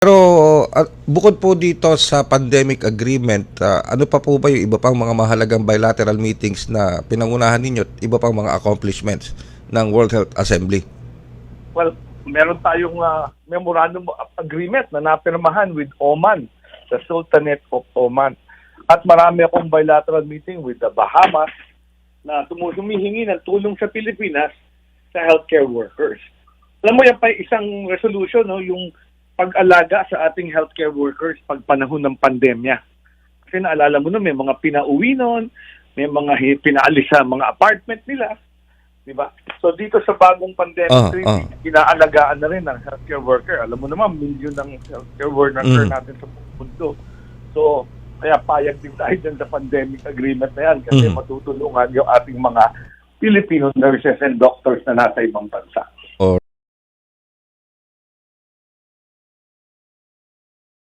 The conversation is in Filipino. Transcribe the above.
Pero ah, bukod po dito sa pandemic agreement, ah, ano pa po ba yung iba pang mga mahalagang bilateral meetings na pinangunahan ninyo at iba pang mga accomplishments ng World Health Assembly? Well, meron tayong ah, memorandum of agreement na napirmahan with Oman, the Sultanate of Oman. At marami akong bilateral meeting with the Bahamas na tumuhumihingi ng tulong sa Pilipinas sa healthcare workers. Alam mo, yan pa isang resolution, no, yung pag-alaga sa ating healthcare workers pag panahon ng pandemya. Kasi naalala mo na may mga pinauwi noon, may mga pinaalis sa mga apartment nila, di ba? So dito sa bagong pandemic, really, ah. inaalagaan na rin ng healthcare worker. Alam mo naman, milyon ng healthcare worker Mm. natin sa mundo. So, kaya payag din tayo dyan sa pandemic agreement na yan kasi Mm. matutulungan yung ating mga Filipino nurses and doctors na nasa ibang bansa.